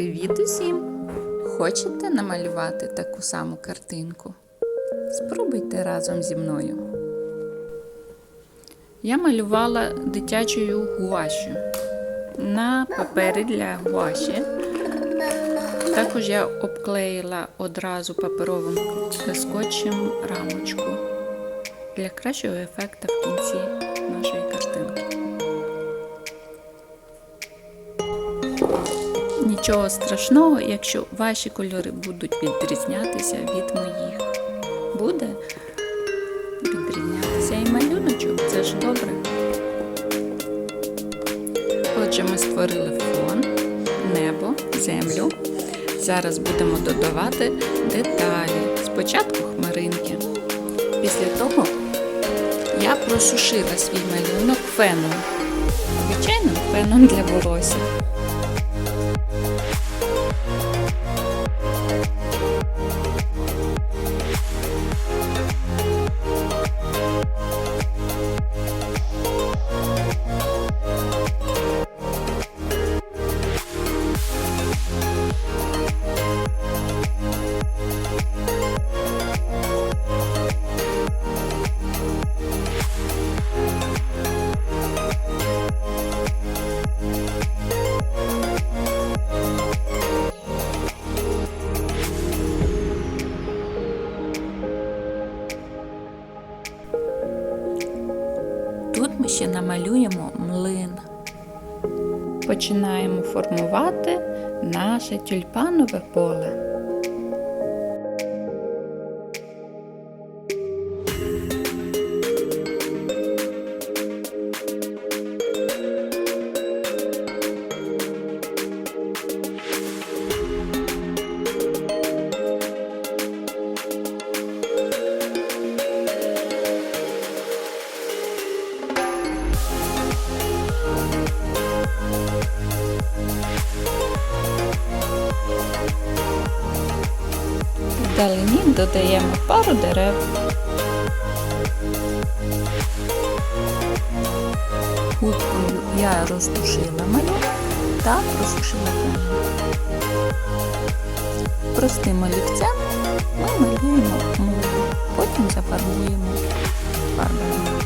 Привіт усім! Хочете намалювати таку саму картинку? Спробуйте разом зі мною. Я малювала дитячою гуашю на папері для гуаші. Також я обклеїла одразу паперовим скотчем рамочку для кращого ефекту в кінці нашої картинки. Нічого страшного, якщо ваші кольори будуть відрізнятися від моїх. Буде відрізнятися і малюночок, це ж добре. Отже, ми створили фон, небо, землю. Зараз будемо додавати деталі. Спочатку хмаринки. Після того я просушила свій малюнок феном. Звичайним феном для волосся. Ще намалюємо млин. Починаємо формувати наше тюльпанове поле. Вдалині додаємо пару дерев. Губкою я розтушила малюнок та просушила фон. Простим олівцем ми малюємо мову, потім зафарбуємо фарбами.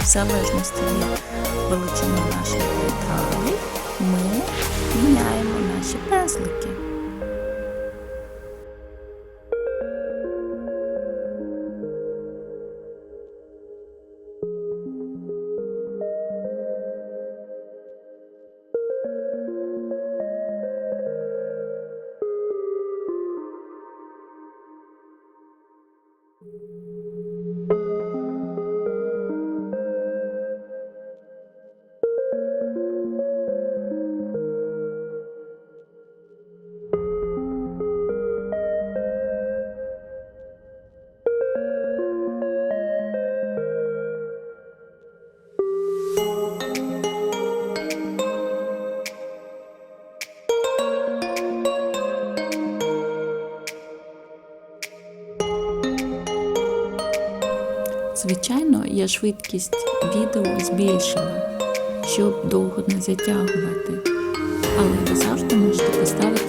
В залежності від величини нашої Thank you. Звичайно, я швидкість відео збільшила, щоб довго не затягувати. Але ви завжди можете поставити